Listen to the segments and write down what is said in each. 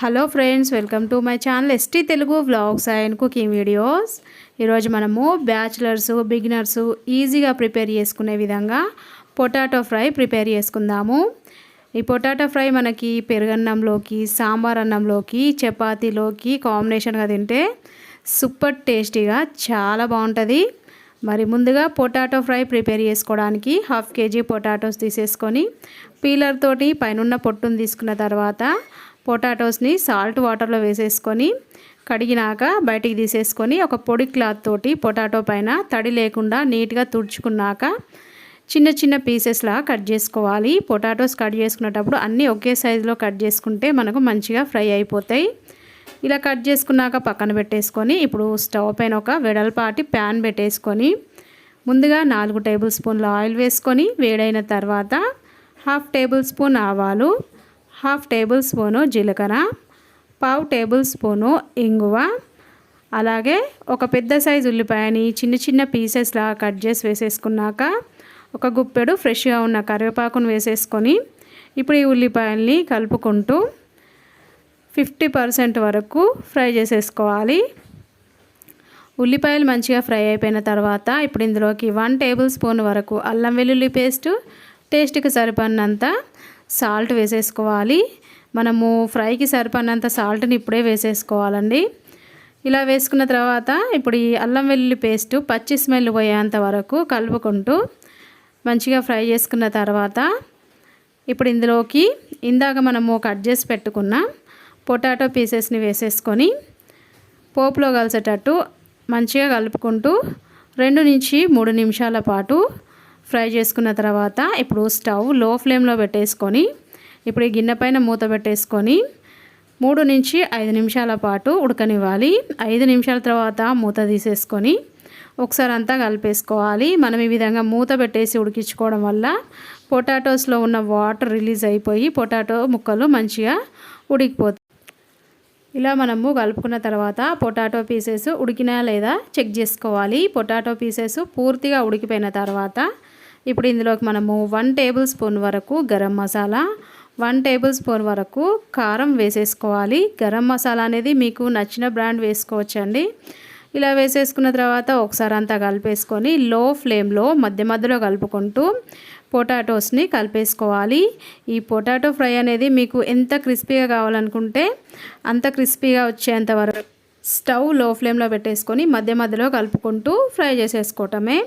Hello friends welcome to my channel ST Telugu vlogs and cooking videos. ఈరోజు మనము bachelors beginners ఈజీగా prepare చేసుకునే విధంగా పొటాటో ఫ్రై ప్రిపేర్ చేసుకుందాము. ఈ పొటాటో ఫ్రై మనకి పెరుగన్నంలోకి సాంబార్ అన్నంలోకి చపాతీలోకి కాంబినేషన్గా తింటే సూపర్ టేస్టీగా చాలా బాగుంటుంది. మరి ముందుగా పొటాటో ఫ్రై ప్రిపేర్ చేసుకోవడానికి హాఫ్ కేజీ పొటాటోస్ తీసేసుకొని పీలర్ తోటి పైన పొట్టును తీసుకున్న తర్వాత పొటాటోస్ని సాల్ట్ వాటర్లో వేసేసుకొని కడిగినాక బయటికి తీసేసుకొని ఒక పొడి క్లాత్ తోటి పొటాటో పైన తడి లేకుండా నీట్గా తుడుచుకున్నాక చిన్న చిన్న పీసెస్లా కట్ చేసుకోవాలి. పొటాటోస్ కట్ చేసుకునేటప్పుడు అన్నీ ఒకే సైజులో కట్ చేసుకుంటే మనకు మంచిగా ఫ్రై అయిపోతాయి. ఇలా కట్ చేసుకున్నాక పక్కన పెట్టేసుకొని ఇప్పుడు స్టవ్ పైన ఒక వెడల్పాటి ప్యాన్ పెట్టేసుకొని ముందుగా నాలుగు టేబుల్ స్పూన్ల ఆయిల్ వేసుకొని వేడైన తర్వాత హాఫ్ టేబుల్ స్పూన్ ఆవాలు హాఫ్ టేబుల్ స్పూను జీలకర్ర పావు టేబుల్ స్పూను ఇంగువ అలాగే ఒక పెద్ద సైజు ఉల్లిపాయని చిన్న చిన్న పీసెస్లా కట్ చేసి వేసేసుకున్నాక ఒక గుప్పెడు ఫ్రెష్గా ఉన్న కరివేపాకును వేసేసుకొని ఇప్పుడు ఈ ఉల్లిపాయల్ని కలుపుకుంటూ ఫిఫ్టీ పర్సెంట్ వరకు ఫ్రై చేసేసుకోవాలి. ఉల్లిపాయలు మంచిగా ఫ్రై అయిపోయిన తర్వాత ఇప్పుడు ఇందులోకి వన్ టేబుల్ స్పూన్ వరకు అల్లం వెల్లుల్లి పేస్టు టేస్ట్కి సరిపడినంత సాల్ట్ వేసేసుకోవాలి. మనము ఫ్రైకి సరిపడినంత సాల్ట్ని ఇప్పుడే వేసేసుకోవాలండి. ఇలా వేసుకున్న తర్వాత ఇప్పుడు ఈ అల్లం వెల్లుల్లి పేస్ట్ పచ్చి స్మెల్ పోయేంత వరకు కలుపుకుంటూ మంచిగా ఫ్రై చేసుకున్న తర్వాత ఇప్పుడు ఇందులోకి ఇందాక మనము కట్ చేసి పెట్టుకున్న పొటాటో పీసెస్ని వేసేసుకొని పోపులో కలిసేటట్టు మంచిగా కలుపుకుంటూ రెండు నుంచి మూడు నిమిషాల పాటు ఫ్రై చేసుకున్న తర్వాత ఇప్పుడు స్టవ్లో ఫ్లేమ్లో పెట్టేసుకొని ఇప్పుడు ఈ గిన్నె పైన మూత పెట్టేసుకొని మూడు నుంచి ఐదు నిమిషాల పాటు ఉడకనివ్వాలి. ఐదు నిమిషాల తర్వాత మూత తీసేసుకొని ఒకసారి అంతా కలిపేసుకోవాలి. మనం ఈ విధంగా మూత పెట్టేసి ఉడికించుకోవడం వల్ల పొటాటోస్లో ఉన్న వాటర్ రిలీజ్ అయిపోయి పొటాటో ముక్కలు మంచిగా ఉడికిపోతాయి. ఇలా మనము కలుపుకున్న తర్వాత పొటాటో పీసెస్ ఉడికినా లేదా చెక్ చేసుకోవాలి. పొటాటో పీసెస్ పూర్తిగా ఉడికిపోయిన తర్వాత ఇప్పుడు ఇందులోకి మనము వన్ టేబుల్ స్పూన్ వరకు garam masala one tablespoon వరకు కారం వేసేసుకోవాలి. గరం మసాలా అనేది మీకు నచ్చిన బ్రాండ్ వేసుకోవచ్చండి. ఇలా వేసేసుకున్న తర్వాత ఒకసారి అంతా కలిపేసుకొని లో ఫ్లేమ్లో మధ్య మధ్యలో కలుపుకుంటూ పొటాటోస్ని కలిపేసుకోవాలి. ఈ పొటాటో ఫ్రై అనేది మీకు ఎంత క్రిస్పీగా కావాలనుకుంటే అంత క్రిస్పీగా వచ్చేంత వరకు స్టవ్లో ఫ్లేమ్లో పెట్టేసుకొని మధ్య మధ్యలో కలుపుకుంటూ ఫ్రై చేసేసుకోవటమే.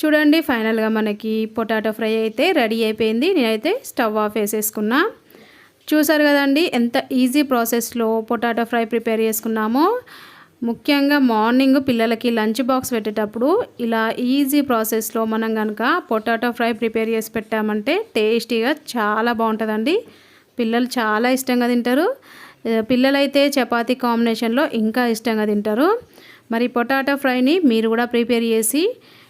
చూడండి ఫైనల్గా మనకి పొటాటో ఫ్రై అయితే రెడీ అయిపోయింది. నేనైతే స్టవ్ ఆఫ్ వేసేసుకున్నా చూసారు కదండి ఎంత ఈజీ ప్రాసెస్లో పొటాటో ఫ్రై ప్రిపేర్ చేసుకున్నామో. ముఖ్యంగా మార్నింగ్ పిల్లలకి లంచ్ బాక్స్ పెట్టేటప్పుడు ఇలా ఈజీ ప్రాసెస్లో మనం కనుక పొటాటో ఫ్రై ప్రిపేర్ చేసి పెట్టామంటే టేస్టీగా చాలా బాగుంటుందండి. పిల్లలు చాలా ఇష్టంగా తింటారు. పిల్లలైతే చపాతీ కాంబినేషన్లో ఇంకా ఇష్టంగా తింటారు. మరి పొటాటో ఫ్రైని మీరు కూడా ప్రిపేర్ చేసి